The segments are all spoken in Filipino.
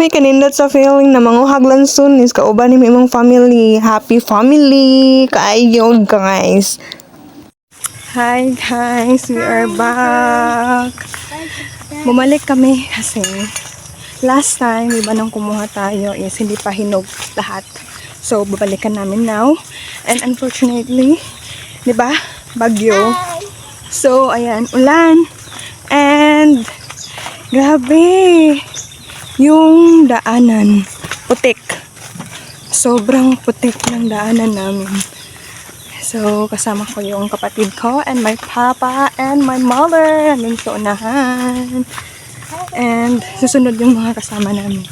May kanindot sa feeling na manguhag lang soon is kauban ni imong family. Happy family! Kaayo guys! Hi guys! We are back! Bumalik kami kasi last time, iba nang kumuha tayo is hindi pa hinog lahat. So, babalikan namin now. And unfortunately, di ba? Bagyo. So, ayan, ulan. And, grabe. Yung daanan, putik. Sobrang putik ng daanan namin. So, kasama ko yung kapatid ko and my papa and my mother. Andun sa unahan. And susunod yung mga kasama namin.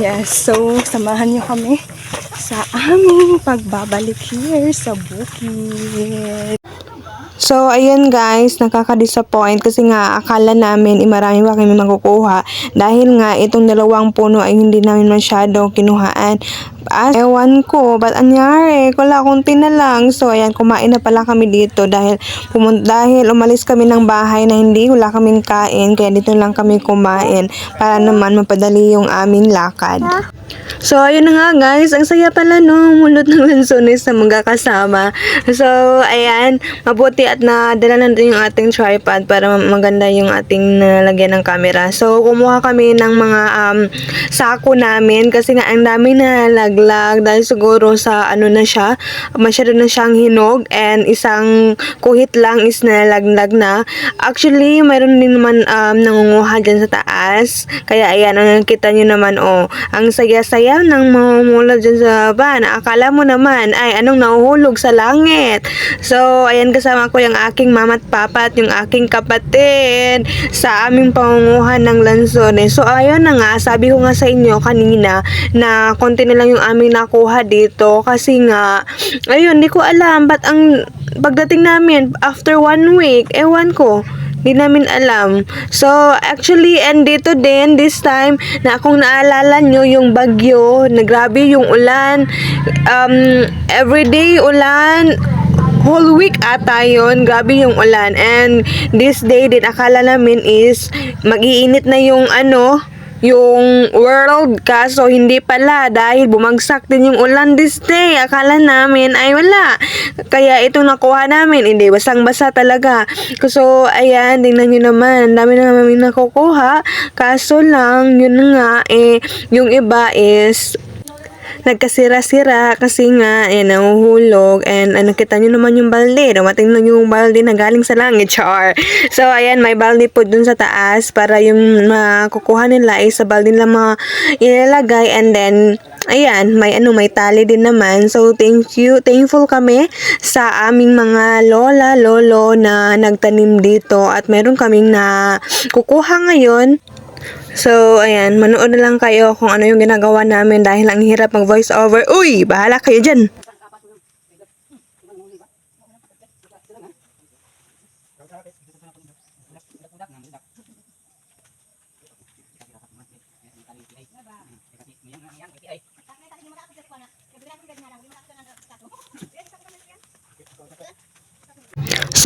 Yes, so samahan niyo kami sa aming pagbabalik here sa bukid. So, ayan guys, nakaka-disappoint kasi nga akala namin eh, marami pa kami makukuha dahil nga itong dalawang puno ay hindi namin masyado kinuhaan. As, ewan ko, ba't anyari? Wala konti na lang. So, ayan, kumain na pala kami dito dahil, pumun- dahil umalis kami ng bahay na hindi, wala kaming kain. Kaya dito lang kami kumain para naman mapadali yung aming lakad. So, ayun na nga guys. Ang saya pala no. Mulot ng lansones na magkakasama. So, ayan. Mabuti at nadala natin yung ating tripod para ma- maganda yung ating nalagyan ng camera. So, kumuha kami ng mga um, sako namin kasi nga ang dami na laglag dahil siguro sa ano na siya, masyado na siyang hinog and isang kuhit lang is nalaglag na. Actually, mayroon din naman um, nangunguha dyan sa taas. Kaya ayan, ang nakita nyo naman, oh, ang saya-saya ng mamumula dyan sa van. Akala mo naman, ay, anong nahuhulog sa langit. So, ayan, kasama ko yung aking mama at papa at yung aking kapatid sa aming pangunguhan ng lansones. So, ayun na nga, sabi ko nga sa inyo kanina na konti na lang yung aming nakuha dito kasi nga, ayun, di ko alam, ba't ang pagdating namin after one week, ewan ko, Di namin alam. So, actually, and dito din, this time, na kung naalala nyo, yung bagyo, na grabe yung ulan. Um, everyday ulan, whole week ata yun, grabe yung ulan. And this day din, akala namin is, mag-iinit na yung ano, yung world kaso hindi pala dahil bumagsak din yung ulan this day. Akala namin ay wala. Kaya itong nakuha namin hindi basang basa talaga. So ayan tingnan nyo naman dami na namin nakukuha. Kaso lang yun nga eh yung iba is nagkasira-sira kasi nga eh nahuhulog and ano kita nyo naman yung balde. Dumating na yung balde na galing sa langit char. So ayan may balde po dun sa taas para yung makukuha nila ay sa balde nila mga ilalagay and then ayan may ano may tali din naman. So thank you thankful kami sa aming mga lola lolo na nagtanim dito at meron kaming na kukuha ngayon So, ayan, manood na lang kayo kung ano yung ginagawa namin dahil ang hirap mag voice over. Uy, bahala kayo dyan.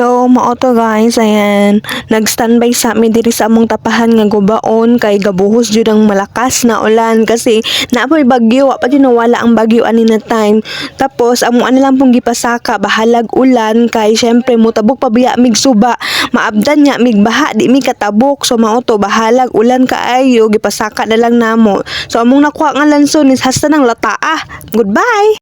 So, maoto guys, ayan, nag-standby sa amin diri sa among tapahan nga gubaon kay gabuhos jud ang malakas na ulan kasi naapoy bagyo, pa din nawala ang bagyo ani na time. Tapos amo ano lang pong gipasaka bahalag ulan kay syempre mutabok pa biya mig suba, maabdan nya mig baha di mi katabok. So maoto bahalag ulan kaayo gipasaka na lang namo. So among nakuha nga lanson is hasta ng lataa. Goodbye.